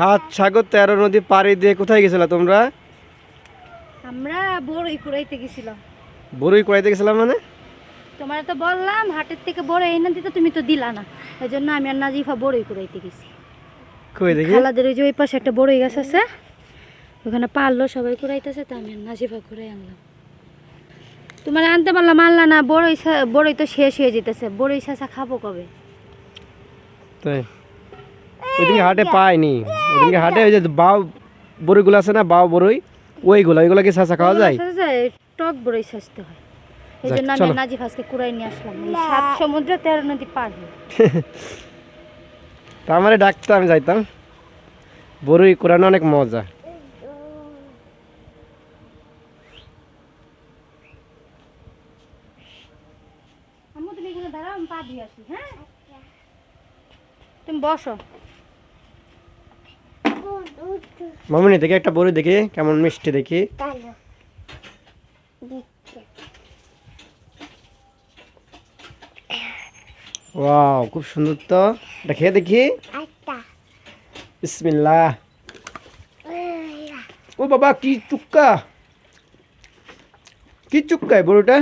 সাত সাগর তেরো নদী পাড়ি দিয়ে কোথায় গেছিলা তোমরা? আমরা বড়ই কুড়াইতে গেছিলাম। বড়ই কড়াইতে গেছিলাম মানে? তোমার তো বললাম হাটের থেকে বড় এনে দিতে তুমি তো দিলা না। এই জন্য আমি আর নাজিফা বড়ই কুড়াইতে গেছি। কই দেখি? খালাদের ওই যে ওই পাশে একটা বড়ই গাছ আছে ওখানে পারল সবাই কুড়াইতেছে তো আমি আর নাজিফা কুড়াই আনলাম। তোমার আনতে পারলাম আনলা না বড়ই বড়ই তো শেষ হয়ে যেতেছে। বড়ই শাসা খাব কবে? তাই? ওইদিকে হাটে পাইনি। ওইদিকে হাটে ওই যে বাউ বড়ইগুলো আছে না বাউ বড়ই ওইগুলো ওইগুলো কি চাচা খাওয়া যায়? টক বড়ই সাজতে হয়। এই জন্য আমি নাজিফ আজকে কুড়াই নিয়ে আসলাম। এই সাত সমুদ্র তেরো নদী পার তা আমারে ডাকতে আমি যাইতাম। বড়ই কোরআন অনেক মজা। হ্যাঁ? তুমি বসো। মামুনি দেখি একটা বড়ি দেখি কেমন মিষ্টি দেখি। ওয়াও খুব সুন্দর তো। এটা খেয়ে দেখি। বিসমিল্লাহ। ও বাবা কি চুক্কা। কি চুক্কা এই বড়িটা?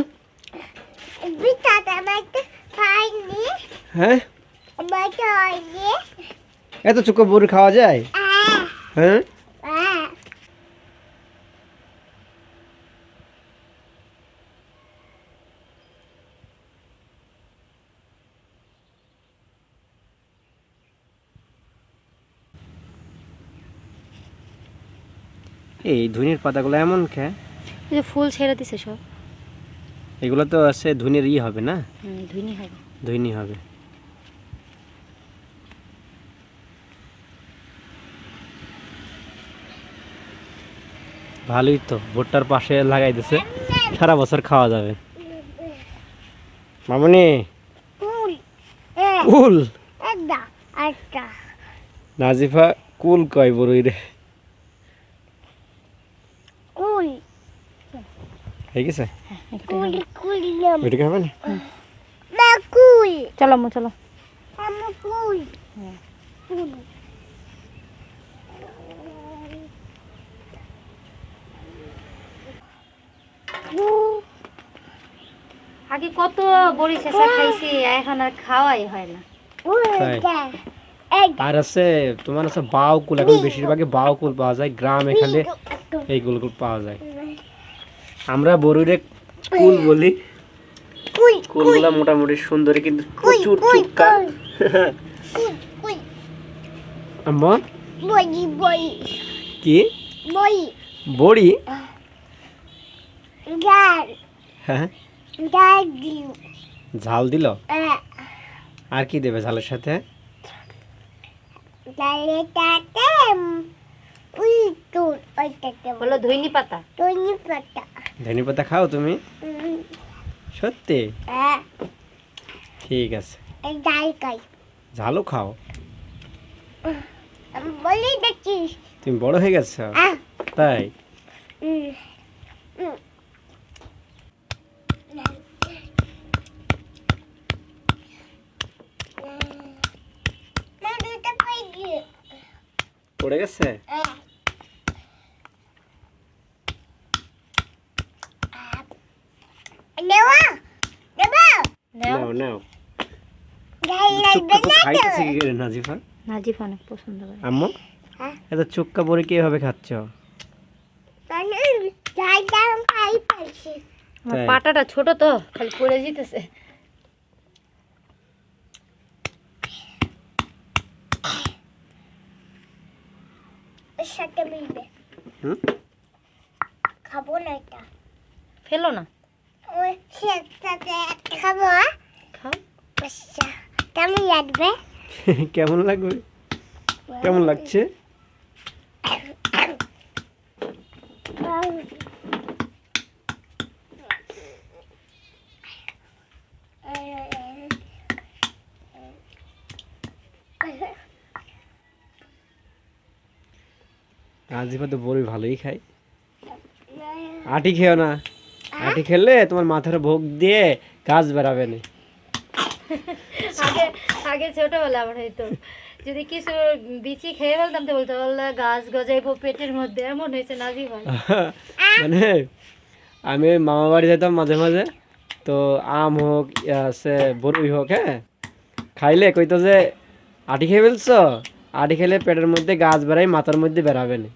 হ্যাঁ? এত চুক্কা বড়ি খাওয়া যায়? হ্যাঁ? এই ধুনির পাতাগুলো এমন খেয়ে এই যে ফুল ছেড়ে দিছে সব। এগুলো তো আছে ধুনির ই হবে না? ধুনি হবে। ধুইনি হবে। ভালোই তো ভুট্টার পাশে লাগাই দিছে সারা বছর খাওয়া যাবে। মামনি কুল নাজিফা কুল কয় বড়ই রে? হয়ে গেছে? ওইটাকে হবে না? চলো আম্মু চলো। আগে কত বড়ি শেষা খাইছি এখন আর খাওয়াই হয় না। আর আছে তোমার আছে বাউ কুল এখন বেশিরভাগই বাউ কুল পাওয়া যায় গ্রাম এখানে এই পাওয়া যায়। আমরা বড়ুরে কুল বলি। কুলগুলা মোটামুটি সুন্দরী কিন্তু প্রচুর চুক্কা আম্মা? কি? বড়ি। হ্যাঁ। ঝাল দিল। আর কি দেবে ঝালের সাথে? বলো ধইনি পাতা? ধনে পাতা। খাও তুমি? সত্যি? ঠিক আছে। ঝালও খাও? বলি দেখছিস তুমি বড় হয়ে গেছো? তাই পড়ে গেছে? নাও নাও। নাও। যাই চুক্কা তো? খাইতেছে কি করে নাজিফা? নাজিফ অনেক পছন্দ করে। আম্মু? হ্যাঁ? এত চুক্কা পরে কীভাবে খাচ্ছ? মানে। পাটাটা ছোট তো খালি পড়ে যেতেছে। সাথে মিলবে। হুম? খাব না এটা। ফেলো না। ওই সাথে একটা খাব? খাও। আচ্ছা কেমন লাগবে? কেমন লাগবে? কেমন লাগছে? নাজিফা তো বড়ি ভালোই খায়। আটি খেও না। আটি খেলে তোমার মাথার ভোগ দিয়ে কাজ বেরাবে না। আগে আগে ছোটবেলা আমার হয়তো যদি কিছু বিচি খেয়ে ফেলতাম তো বলতে গাছ গজাইবো পেটের মধ্যে। এমন হয়েছে নাজি ভাই মানে আমি মামা বাড়ি যেতাম মাঝে মাঝে। তো আম হোক সে বরুই হোক হ্যাঁ? খাইলে কইতো যে আটি খেয়ে ফেলছো? আটি খেলে পেটের মধ্যে গাছ বেড়াই মাথার মধ্যে বেড়াবে না।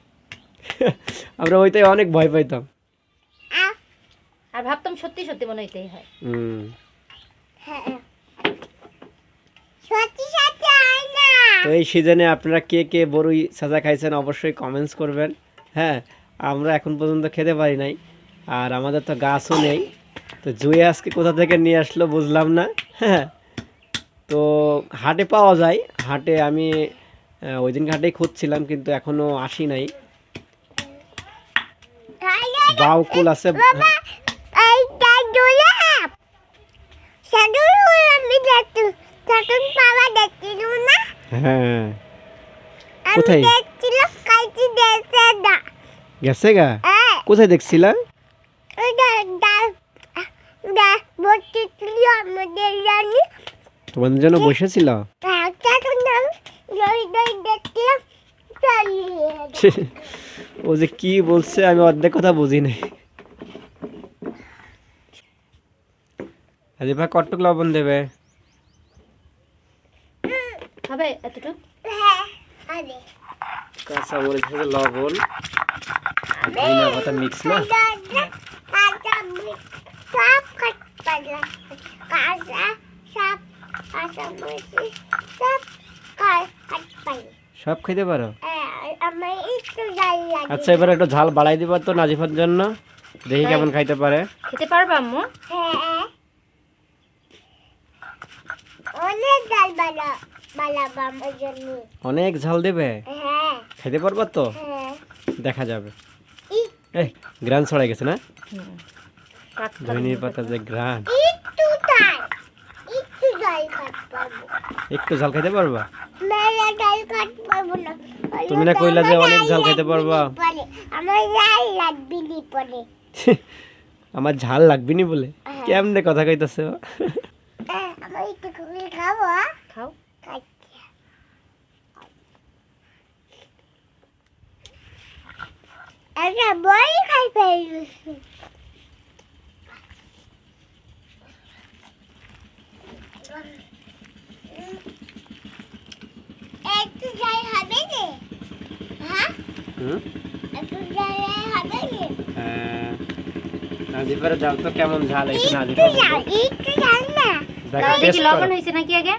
আমরা ওইটাই অনেক ভয় পাইতাম। আর ভাবতাম সত্যি সত্যি মনে হইতেই হয়। হুম। সত্যি সত্যি হয় না। তো এই সিজনে আপনারা কে কে বড়ই সাজা খাইছেন অবশ্যই কমেন্টস করবেন। হ্যাঁ আমরা এখন পর্যন্ত খেতে পারি নাই আর আমাদের তো গাছও নেই। তো জুয়ে আজকে কোথা থেকে নিয়ে আসলো বুঝলাম না। হ্যাঁ তো হাটে পাওয়া যায়। হাটে আমি ওই দিন হাটেই খুঁজছিলাম কিন্তু এখনও আসি নাই। বাউকুল আছে। হ্যাঁ। কোথায়? গেছে গা? হ্যাঁ। কোথায় দেখছিলা? তোমাদের জন্য বসেছিল? ও যে কি বলছে আমি অর্ধেক কথা বুঝি নাই হাজিফা কটুক লবণ দেবে? হবে এতটুকু? হ্যাঁ আরে কাঁচা মরিচ সাথে লবণ ধনিয়া পাতা মিক্স না? সব কাট পাগলা কাঁচা সব কাঁচা মরিচ। সব খেতে পারো? লাগে আচ্ছা এবার একটু ঝাল বাড়াই দিবা তো নাজিফার জন্য। দেখি কেমন খাইতে পারে। খেতে পারবা আম্মু? হ্যাঁ। অনেক ঝাল দেবে? হ্যাঁ। খেতে পারবা তো? হ্যাঁ। দেখা যাবে। এই গ্রান ছড়াই গেছে না? ধনিয়া পাতা যে গ্রান একটু ঝাল খেতে পারবা? তুমি না কইলা যে অনেক ঝাল খেতে পারবা। পরে আমার লাল লাগবি নি পরে আমার ঝাল লাগবে নি বলে কেমনে কথা কইতাছে? আহ, আমার একটু করে খাব খাও। আচ্ছা একটা বই খাই ফেলছি। একটু যাই হবে রে হ্যাঁ হুম একটু যাই হবে রে হ্যাঁ, নাজিফার ঝাল তো কেমন ঝাল এসে একটু নাজিফা যাও বলবে। একটু যাও না দেখো তাহলে টেস্ট কি করো লবণ হয়েছে নাকি আগে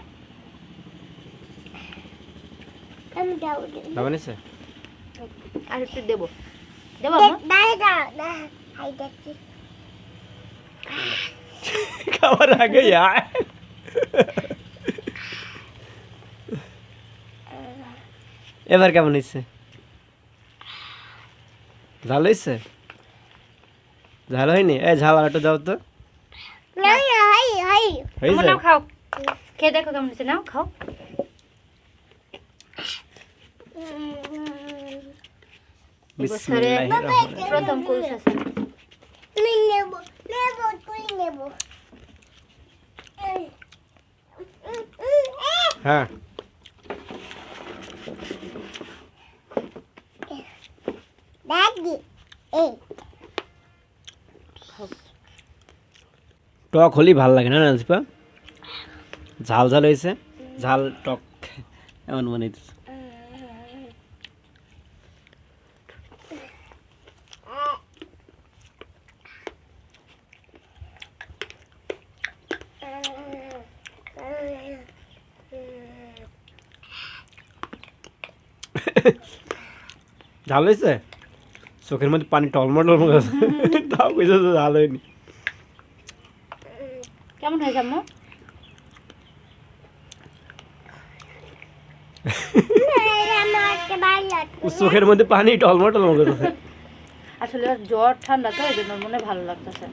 আমি যাও লবণ এসে আর একটু দেবো দেবো আম্মু দাঁড়া দাঁড়া দাঁড়া হাই দেখছি খাবার আগে আয় এবার কেমন হয়েছে? ঝাল হয়েছে? ঝাল হয়নি? এই ঝাল আর একটু দাও তো। খাও। খেয়ে দেখো কেমন হয়েছে। নাও খাও। প্রথম আছে। হ্যাঁ দাদি এই টক হলেই ভালো লাগে না নাজিপা ঝাল ঝাল হয়েছে ঝাল টক এমন মনে হইতেছে ঝাল হয়েছে চোখের মধ্যে পানি টলমল টলমল তাও কইছে যে ঝাল হয়নি। কেমন হয়েছে আম্মু? চোখের মধ্যে পানি টলমল টলমল করতেছে। আসলে জ্বর ঠান্ডা তো এই জন্য মনে ভালো লাগতেছে।